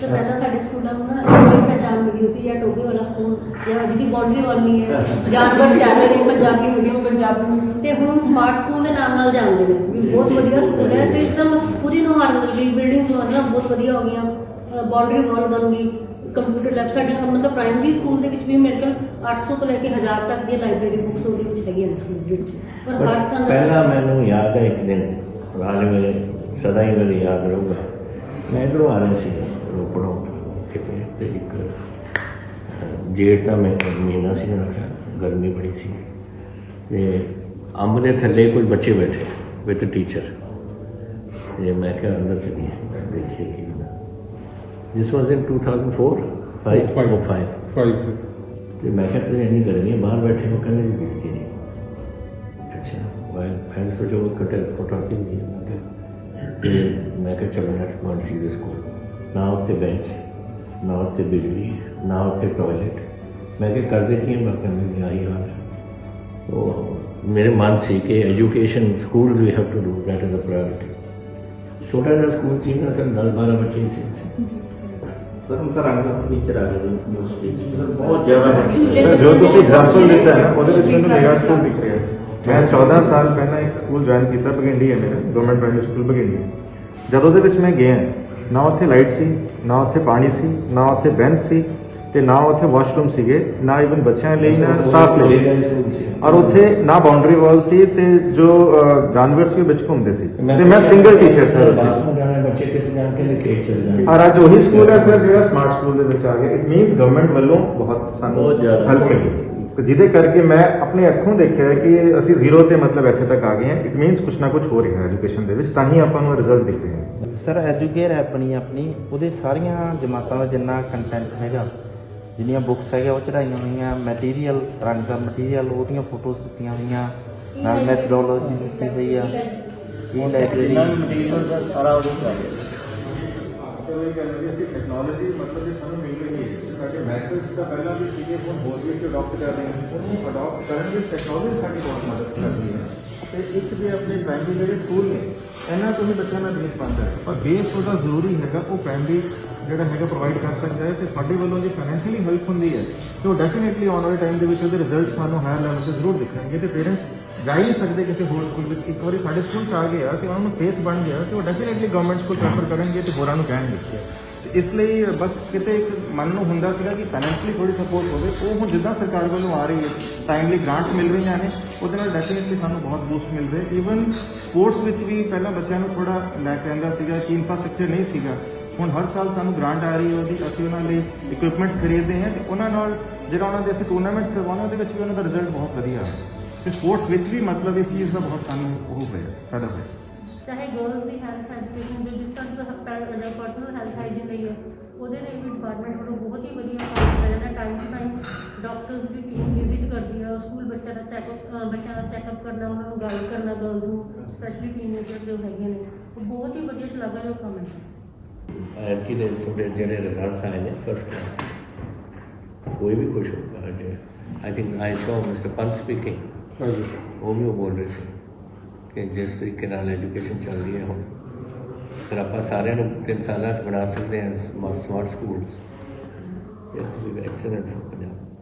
ਤੇ ਪਹਿਲਾਂ ਸਾਡੇ ਸਕੂਲਾਂ ਨੂੰ ਨਾ ਕੋਈ ਪਹਿਚਾਣ ਮਿਲੀ ਸੀ ਜਾਂ ਟੋਬੇ ਵਾਲਾ ਸਕੂਲ ਜਾਂ ਜਿਹਦੀ ਬਾਉਂਡਰੀ ਵਾਲ ਨਹੀਂ ਹੈ ਜਾਨਵਰ ਚੱਲ ਰਹੇ ਪੰਜਾਬੀ ਮੀਡੀਅਮ ਪੰਜਾਬੀ ਤੇ ਹੁਣ ਸਮਾਰਟ ਸਕੂਲ ਦੇ ਨਾਮ ਨਾਲ ਜਾਣਦੇ ਨੇ। ਵੀ ਬਹੁਤ ਵਧੀਆ ਸਕੂਲ ਹੈ ਤੇ ਇੱਕਦਮ ਪੂਰੀ ਨੁਹਾਰ ਮਿਲ ਗਈ ਬਿਲਡਿੰਗਸ ਵਗੈਰਾ ਬਹੁਤ ਵਧੀਆ ਹੋ ਗਈਆਂ। ਬਾਉਂਡਰੀ ਵਾਲ ਬਣ ਗਈ ਕੰਪਿਊਟਰ ਲੈਬ ਸਾਡੀਆਂ ਮਤਲਬ ਪ੍ਰਾਇਮਰੀ ਸਕੂਲ ਦੇ ਵਿੱਚ ਵੀ ਮੇਰੇ ਕੋਲ 800 ਤੋਂ ਲੈ ਕੇ 1000 ਤੱਕ ਦੀ ਲਾਇਬ੍ਰੇਰੀ ਬੁੱਕਸ ਉਹਦੇ ਵਿੱਚ ਹੈਗੀਆਂ ਨੇ ਸਕੂਲ ਦੇ ਵਿੱਚ। ਪਰ ਹਰ ਤਰ੍ਹਾਂ ਪਹਿਲਾਂ ਮੈਨੂੰ ਯਾਦ ਹੈ ਇੱਕ ਦਿਨ ਰਾਜ ਮੇਰੇ ਸਦਾ ਹੀ ਮੇਰੇ ਯਾਦ ਰਹੂਗਾ। ਮੈਂ ਇੱਧਰੋਂ ਆ ਰਿਹਾ ਸੀ ਰੋਪੜੋਂ ਕਿਤੇ ਤੇ ਇੱਕ ਅਹ, ਜੇਠ ਦਾ ਮੈਂ ਮਹੀਨਾ ਸੀ ਮੇਰਾ ਖਿਆਲ ਗਰਮੀ ਬੜੀ ਸੀ ਤੇ ਅੰਬ ਦੇ ਥੱਲੇ ਕੋਈ ਬੱਚੇ ਬੈਠੇ ਵਿਦ ਟੀਚਰ ਤੇ ਮੈਂ ਕਿਹਾ ਅੰਦਰ ਚਲੀਏ ਦੇਖੀਏ ਕੀ ਹੁੰਦਾ ਦਿਸ ਵਾਸ ਇਨ 2004 5 Five. 5 ਫਾਈਵ ਸੇ ਤੇ ਮੈਂ ਕਿਹਾ ਤੁਸੀਂ ਇੰਨੀ ਗਰਮੀ ਹੈ ਬਾਹਰ ਨਾ ਉੱਤੇ ਬਿਜਲੀ ਨਾ ਉੱਤੇ ਟਾਇਲਟ ਮੈਂ ਕਿਹਾ ਕਰਦੇ ਕੀ ਹੈ? ਮੈਂ ਕਹਿੰਦਾ ਜੀ ਆਹੀ ਹਾਲ ਹੈ ਉਹ ਮੇਰੇ ਮਨ ਸੀ ਕਿ education school we have to do that is a priority ਛੋਟਾ ਜਿਹਾ ਸਕੂਲ ਸੀ ਨਾ ਤਾਂ 10 12 ਬੱਚੇ ਹੀ ਸੀ ਸਰ ਉਨ੍ਹਾਂ ਰੰਗ ਦਾ ਟੀਚਰ ਆ ਗਿਆ ਯੂਨੀਵਰਸਿਟੀ ਸਰ ਬਹੁਤ ਜ਼ਿਆਦਾ ਹੈ ਜੋ ਤੁਸੀਂ ਐਗਜ਼ਾਮਪਲ ਦਿੱਤਾ ਹੈ ਨਾ ਉਹਦੇ ਵਿੱਚ ਮੈਨੂੰ ਮੇਗਾ ਸਕੂਲ ਦਿਖ ਰਿਹਾ ਮੈਂ 14 ਸਾਲ ਪਹਿਲਾਂ ਇੱਕ ਸਕੂਲ ਜੁਆਇਨ ਕੀਤਾ ਬਗਿੰਡੀ ਹੈ ਮੇਰਾ ਗਵਰਨਮੈਂਟ ਪ੍ਰਾਇਮਰੀ ਸਕੂਲ ਬਗਿੰਡੀ ਜਦੋਂ ਉਹਦੇ ਵਿੱਚ ਮੈਂ ਗਿਆ ਨਾ ਉੱਥੇ ਲਾਈਟ ਸੀ ਨਾ ਉੱਥੇ ਪਾਣੀ ਸੀ ਨਾ ਉੱਥੇ ਬੈਂਚ ਸੀ ਤੇ ਨਾ ਉੱਥੇ ਵਾਸ਼ਰੂਮ ਸੀਗੇ ਨਾ ਇਵਨ ਬੱਚਿਆਂ ਲਈ ਨਾ ਸਟਾਫ ਲਈ। ਔਰ ਉੱਥੇ ਨਾ ਬਾਉਂਡਰੀ ਵਾਲ ਸੀ ਤੇ ਜੋ ਜਾਨਵਰ ਸੀ ਉਹ ਵਿੱਚ ਘੁੰਮਦੇ ਸੀ। ਤੇ ਮੈਂ ਸਿੰਗਲ ਟੀਚਰ ਸਰ ਬੱਚੇ ਕਿੱਥੇ ਜਾਣ ਕੇ ਚਲੇ ਔਰ ਅੱਜ ਉਹੀ ਸਕੂਲ ਹੈ ਸਰ ਜਿਹੜਾ ਸਮਾਰਟ ਸਕੂਲ ਦੇ ਵਿੱਚ ਆ ਗਿਆ। ਇਟ ਮੀਨਸ ਗਵਰਨਮੈਂਟ ਵੱਲੋਂ ਬਹੁਤ ਸਾਨੂੰ ਬਹੁਤ ਜ਼ਿਆਦਾ। ਹੈਲਪ ਮਿਲੀ। ਜਿਹਦੇ ਕਰਕੇ ਮੈਂ ਆਪਣੇ ਅੱਖੋਂ ਦੇਖਿਆ ਕਿ ਅਸੀਂ ਜ਼ੀਰੋ ਤੇ ਮਤਲਬ ਇੱਥੇ ਤੱਕ ਆ ਗਏ ਹਾਂ। ਇਟ ਮੀਨਸ ਕੁਝ ਨਾ ਕੁਝ ਹੋ ਰਿਹਾ ਹੈ ਐਜੂਕੇਸ਼ਨ ਦੇ ਵਿੱਚ ਤਾਂ ਹੀ ਆਪਾਂ ਨੂੰ ਰਿਜ਼ਲਟ ਦਿਖ ਰਹੇ ਹਨ ਸਰ ਐਜੂਕੇਅਰ ਐਪ ਬਣੀ ਆਪਣੀ। ਉਹਦੇ ਸਾਰੀਆਂ ਜਮਾਤਾਂ ਦਾ ਜਿੰਨਾ ਕੰਟੈਂਟ ਹੈਗਾ ਜਿੰਨੀਆਂ ਬੁੱਕਸ ਹੈਗਾ ਉਹ ਚੜਾਈਆਂ ਹੋਈਆਂ ਮਟੀਰੀਅਲ ਰੰਗ ਦਾ ਮਟੀਰੀਅਲ ਉਹਦੀਆਂ ਫੋਟੋਜ਼ ਦਿੱਤੀਆਂ ਹੋਈਆਂ ਨਾਲ ਮੈਥਡੋਲੋਜੀ ਦਿੱਤੀ ਹੋਈ ਆ। ਇਹ ਲਾਇਬ੍ਰੇਰੀ ਮਟੀਰੀਅਲ ਦਾ ਸਾਰਾ ਉਹਦੇ ਚ ਆ ਗਿਆ। ਸੋ ਇਹ ਹੈ ਅਸੀਂ ਟੈਕਨੋਲੋਜੀ ਮਤਲਬ ਇਹ ਸਾਨੂੰ ਮਿਲ ਰਹੀ ਹੈ। ਸਾਡੇ ਮੈਥਡਸ ਦਾ ਪਹਿਲਾਂ ਵੀ ਸੀਗੇ, ਹੁਣ ਹੋਰ ਵੀ ਅਡਾਪਟ ਕਰ ਰਹੇ ਹਾਂ। ਉਹਨੂੰ ਅਡਾਪਟ ਕਰਨ ਦੀ ਟੈਕਨੋਲੋਜੀ ਸਾਡੀ ਬਹੁਤ ਮਦਦ ਕਰਦੀ ਹੈ। ਤੇ ਇੱਕ ਜੇ ਆਪਣੇ ਪ੍ਰਾਇਮਰੀ ਜਿਹੜੇ ਸਕੂਲ ਨੇ, ਇਹਨਾਂ ਤੋਂ ਹੀ ਬੱਚਿਆਂ ਦਾ ਬੇਸ ਬਣਦਾ ਹੈ। ਪਰ ਬੇਸ ਉਹਦਾ ਜ਼ਰੂਰੀ ਹੈਗਾ, ਉਹ ਪ੍ਰਾਇਮਰੀ ਜਿਹੜਾ ਹੈਗਾ ਪ੍ਰੋਵਾਈਡ ਕਰ ਸਕਦਾ ਹੈ ਤੇ ਸਾਡੇ ਵੱਲੋਂ ਜੇ ਫਾਈਨੈਂਸ਼ੀਅਲੀ ਹੈਲਪ ਹੁੰਦੀ ਹੈ, ਤੇ ਉਹ ਡੈਫੀਨਿਟਲੀ ਆਉਣ ਵਾਲੇ ਟਾਈਮ ਦੇ ਵਿੱਚ ਉਹਦੇ ਰਿਜ਼ਲਟ ਸਾਨੂੰ ਹਾਇਰ ਲੈਵਲ ਤੇ ਜ਼ਰੂਰ ਦਿਖਣਗੇ ਤੇ ਪੇਰੈਂਟਸ ਜਾ ਹੀ ਸਕਦੇ ਕਿਸੇ ਹੋਰ ਸਕੂਲ ਵਿੱਚ। ਇੱਕ ਵਾਰੀ ਸਾਡੇ ਸਕੂਲ ਚ ਆ ਗਿਆ ਤੇ ਉਹਨਾਂ ਨੂੰ ਫੇਥ ਬਣ ਗਿਆ ਤੇ ਉਹ ਡੈਫੀਨਿਟਲੀ ਗਵਰਨਮੈਂਟ ਸਕੂਲ ਪ੍ਰੈਫਰ ਕਰਨਗੇ ਤੇ ਹੋਰਾਂ ਨੂੰ ਕਹਿਣਗੇ। ਤੇ ਇਸ ਲਈ ਬਸ ਕਿਤੇ ਇੱਕ ਮਨ ਨੂੰ ਹੁੰਦਾ ਸੀਗਾ ਕਿ ਫਾਈਨੈਂਸ਼ੀਅਲੀ ਥੋੜੀ ਸਪੋਰਟ ਹੋਵੇ। ਉਹ ਹੁਣ ਜਿੱਦਾਂ ਸਰਕਾਰ ਵੱਲੋਂ ਆ ਰਹੀ ਹੈ ਟਾਈਮਲੀ ਗ੍ਰਾਂਟਸ ਮਿਲ ਰਹੀਆਂ ਨੇ, ਉਹਦੇ ਨਾਲ ਡੈਫੀਨਿਟਲੀ ਸਾਨੂੰ ਬਹੁਤ ਬੂਸਟ ਮਿਲ ਰਿਹਾ। ਈਵਨ ਸਪੋਰਟਸ ਵਿੱਚ ਵੀ ਪਹਿਲਾਂ ਬੱਚਿਆਂ ਨੂੰ ਥੋੜਾ ਲੈ ਕੇ ਆਂਦਾ ਸੀਗਾ ਕਿ ਇਨਫਰਾਸਟ੍ਰਕਚਰ ਨਹੀਂ ਸੀਗਾ। ਹੁਣ ਹਰ ਸਾਲ ਸਾਨੂੰ ਗ੍ਰਾਂਟ ਆ ਰਹੀ ਹੈ ਉਹਦੀ, ਅਸੀਂ ਉਹਨਾਂ ਲਈ ਇਕਵਿਪਮੈਂਟਸ ਖਰੀਦਦੇ ਹਾਂ ਤੇ ਉਹਨਾਂ ਨਾਲ ਜਿਹੜਾ ਉਹਨਾਂ ਦੇ ਅਸੀਂ ਟੂਰਨਾਮੈਂਟ ਕਰਵਾਉਣਾ ਉਹਦੇ ਵਿੱਚ ਵੀ ਉਹਨਾਂ ਦਾ ਰਿਜ਼ਲਟ ਬਹੁਤ ਵਧੀਆ ਹੈ ਤੇ ਸਪੋਰਟਸ ਵਿੱਚ ਵੀ ਮਤਲਬ ਇਸ ਚੀਜ਼ ਦਾ ਬਹੁਤ ਸਾਨੂੰ ਉਹ ਹੋਇਆ, ਫਾਇਦਾ ਹੋਇਆ। ਚਾਹੇ ਗਰਲਸ ਦੀ ਹੈਲਥ ਐਜੂਕੇਸ਼ਨ ਦੇ ਜਿਸ ਤਰ੍ਹਾਂ ਦਾ ਪਰਸਨਲ ਹੈਲਥ ਹਾਈਜੀਨ ਲਈ ਹੈ ਉਹਦੇ ਲਈ ਵੀ ਡਿਪਾਰਟਮੈਂਟ ਵੱਲੋਂ ਬਹੁਤ ਹੀ ਵਧੀਆ ਕੰਮ ਕੀਤਾ ਜਾਂਦਾ। ਟਾਈਮ ਟੂ ਟਾਈਮ ਡਾਕਟਰਸ ਦੀ ਟੀਮ ਵਿਜ਼ਿਟ ਕਰਦੀ ਹੈ ਸਕੂਲ ਬੱਚਿਆਂ ਦਾ ਚੈੱਕਅਪ ਬੱਚਿਆਂ ਦਾ ਚੈੱਕਅਪ ਕਰਨਾ ਉਹਨਾਂ ਨੂੰ ਗਾਈਡ ਕਰਨਾ ਗਰਲਸ ਨੂੰ ਸਪੈਸ਼ਲੀ ਟੀਨੇਜਰ ਜੋ ਹੈਗੇ ਨੇ। ਉਹ ਬਹੁਤ ਹੀ ਵਧੀਆ ਸ਼ਲਾਘਾਯੋਗ ਕੰਮ ਹੈ। ਐਤਕੀ ਦੇ ਤੁਹਾਡੇ ਜਿਹੜੇ ਰਿਜ਼ਲਟਸ ਆਏ ਨੇ ਫਸਟ ਕਲਾਸ ਕੋਈ ਵੀ ਖੁਸ਼ ਹੋਊਗਾ ਅੱਜ I think I so mister Pant speaking ਹਾਂਜੀ। ਉਹ ਵੀ ਉਹ ਬੋਲ ਰਹੇ ਸੀ ਕਿ ਜਿਸ ਤਰੀਕੇ ਨਾਲ ਐਜੂਕੇਸ਼ਨ ਚੱਲ ਰਹੀ ਹੈ ਹੁਣ ਫਿਰ ਆਪਾਂ ਸਾਰਿਆਂ ਨੂੰ ਤਿੰਨ ਸਾਲਾਂ 'ਚ ਬਣਾ ਸਕਦੇ ਹਾਂ ਸਮਾਰਟ ਸਕੂਲਸ ਇਹ ਵੀ ਐਕਸਲੈਂਟ ਪੰਜਾਬ।